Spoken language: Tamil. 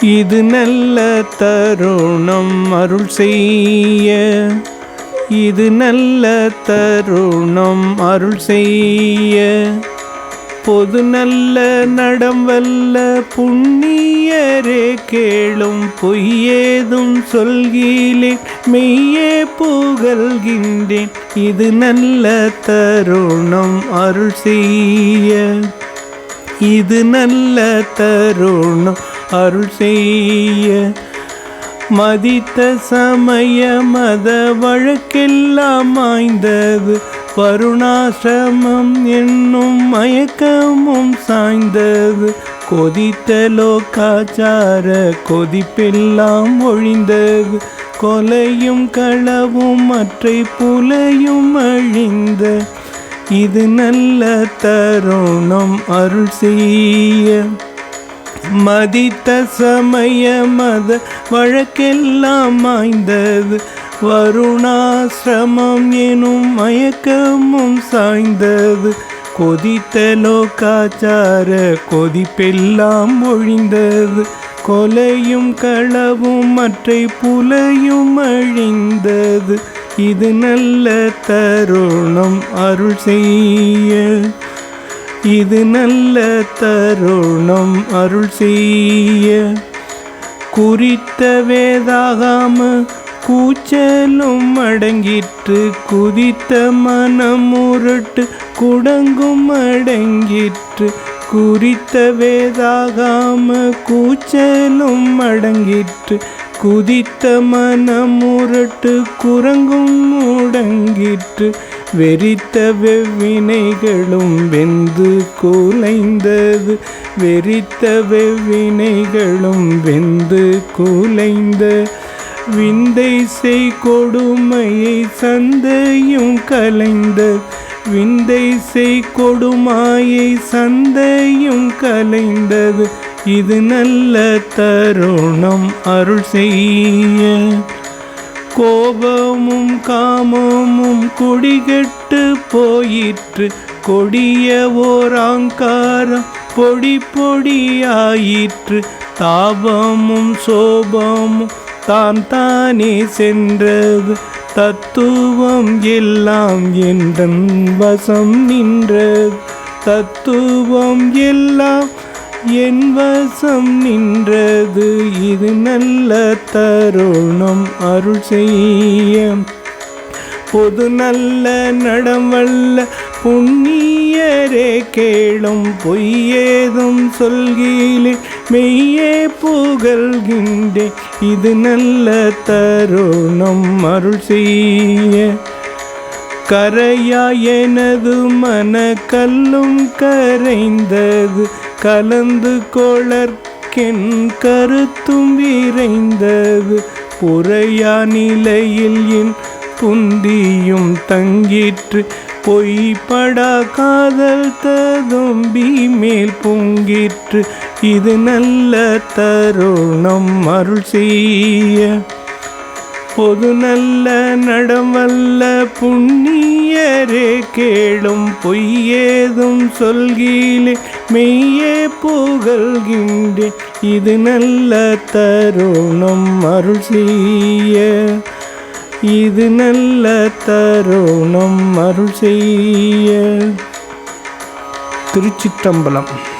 இது நல்ல தருணம் அருள் செய்ய. இது நல்ல தருணம் அருள் செய்ய. பொது நல்ல நடம் வல்ல புண்ணியரே கேளும் பொய்யேதும் சொல்கிறேன் மெய்யே புகழ்கின்றேன். இது நல்ல தருணம் அருள் செய்ய. இது நல்ல தருணம் அருள் செய்ய. மதித்த சமய மத வழக்கெல்லாம் மாய்ந்தது வருணாசிரமம் என்னும் மயக்கமும் சாய்ந்தது. கொதித்த லோக்காச்சார கொதிப்பெல்லாம் ஒழிந்தது. கொலையும் களவும் மற்றை புலையும் அழிந்த. இது நல்ல தருணம் அருள் செய்ய. மதித்த சமய மத வழக்கெல்லாம் மாய்ந்தது. வருணாசிரமம் எனும் மயக்கமும் சாய்ந்தது. கொதித்த லோக்காச்சார கொதிப்பெல்லாம் ஒழிந்தது. கொலையும் களவும் மற்றை புலையும் அழிந்தது. இது நல்ல தருணம் அருள் செய்ய இது நல்ல தருணம் அருள் செய்ய. குறித்த வேதாகாம கூச்சலும் அடங்கிற்று குதித்த மனம் உருட்டு குடங்கும் அடங்கிற்று குறித்த வேதாகாம கூச்சலும் அடங்கிற்று குதித்த மனம் உருட்டு குரங்கும் முடங்கிற்று வெறித்த வெவ்வினைகளும் வெந்து குலைந்தது. வெறித்த வெவ்வினைகளும் வெந்து குலைந்த விந்தை செய் கொடுமையை சந்தையும் கலைந்த. விந்தை செய் கொடுமாயை சந்தையும் கலைந்தது. இது நல்ல தருணம் அருள் செய்ய. கோபமும் காமமும் குடிகெட்டு போயிற்று. கொடிய ஓராங்காரம் பொடி பொடியாயிற்று. தாபமும் சோபமும் தான் தானே சென்றது. தத்துவம் எல்லாம் என்றன் வசம் நின்றது. தத்துவம் எல்லாம் என் வசம் நின்றது இது நல்ல தருணம் அருள் செய்ய பொது நல்ல நடவல்ல புண்ணியரே கேளும் பொய்யேதும் சொல்கிறேன் மெய்யே புகழ்கின்றே. இது நல்ல தருணம் அருள் செய்ய. கரையா எனது மன கல்லும் கரைந்தது. கலந்து கொளர்க்கென் கருத்தும் விரைந்தது. புறையா நிலையில் என் புந்தியும் தங்கிற்று. பொய்ப்படா காதல் ததும்பி மேல் பொங்கிற்று. இது நல்ல தருணம் அருள் செய்ய. பொது நல்ல நடமல்ல புண்ணியரே கேளும் பொய்யேதும் சொல்கீழே மெய்யே புகழ்கின்றேன் இது நல்ல தருணம் அருள் செய்ய. இது நல்ல தருணம் அருள் செய்ய. திருச்சிற்றம்பலம்.